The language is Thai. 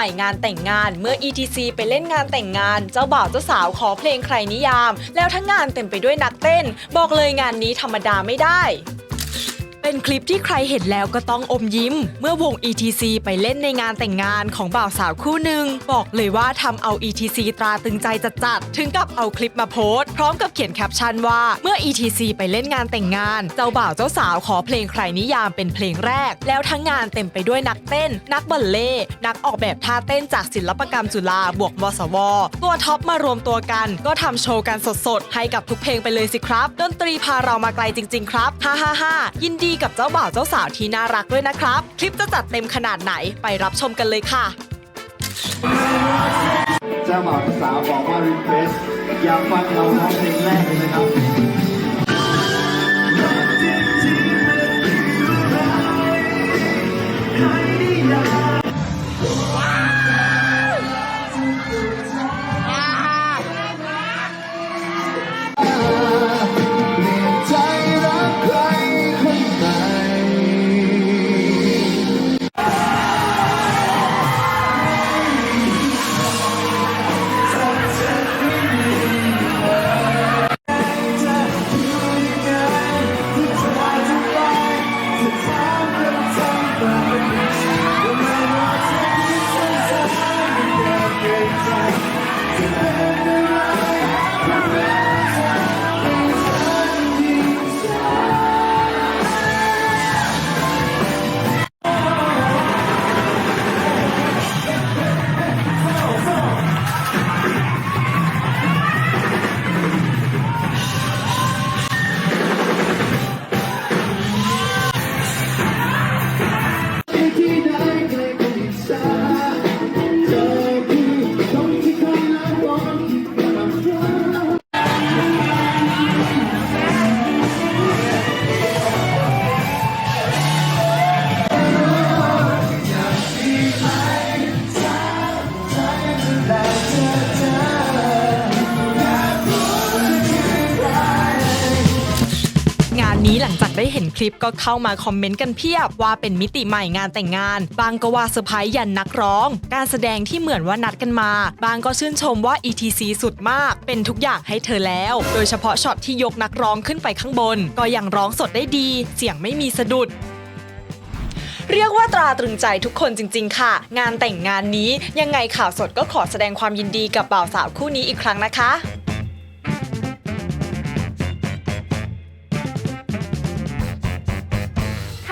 ม่งานแต่งงานเมื่อ ETC ไปเล่นงานแต่งงาน เจ้าบ่าวเจ้าสาวขอเพลงใครนิยาม แล้วทั้งงานเต็มไปด้วยนักเต้น บอกเลยงานนี้ธรรมดาไม่ได้ เป็นคลิปที่ใครเห็นแล้วก็ต้องอมยิ้ม เมื่อวง ETC ไปเล่นในงานแต่งงานของบ่าวสาวคู่หนึ่ง บอกเลยว่าทำเอา ETC ตราตึงใจจัดๆถึงกับเอาคลิปมาโพสต์พร้อมกับเขียนแคปชั่นว่าเมื่อ ETC ไปเล่นงานแต่งงาน เจ้าบ่าวเจ้าสาวขอเพลงใครนิยามเป็นเพลงแรก แล้วทั้งงานเต็มไปด้วยนักเต้น นักบัลเล่นักออกแบบท่าเต้นจากศิลปกรรมจุฬาบวกมสวตัวท็อปมารวมตัวกัน ก็ทำโชว์กันสดๆให้กับทุกเพลงไปเลยสิครับดนตรีพาเรามาไกลจริง ๆ ครับฮ่าฮ่าฮ่ายินดีกับเจ้าบ่าวเจ้าสาวที่น่ารักด้วยนะครับ คลิปจะจัดเต็มขนาดไหนไปรับชมกันเลยค่ะ เจ้าบ่าวเจ้าสาวบอกว่ารีเควสอยากฟังเราร้องเพลงแรกเลยนะครับ งานนี้หลังจากได้เห็นคลิปก็เข้ามาคอมเมนต์กันเพียบว่าเป็นมิติใหม่งานแต่งงานบางก็ว่าเซอร์ไพรส์ยันนักร้อง การแสดงที่เหมือนว่านัดกันมา บางก็ชื่นชมว่า ETC สุดมาก เป็นทุกอย่างให้เธอแล้ว โดยเฉพาะช็อตที่ยกนักร้องขึ้นไปข้างบน ก็ยังร้องสดได้ดี เสียงไม่มีสะดุดเรียกว่าตราตรึงใจทุกคนจริง ๆ ค่ะ งานแต่งงานนี้ยังไงข่าวสดก็ขอแสดงความยินดีกับบ่าวสาวคู่นี้อีกครั้งนะคะ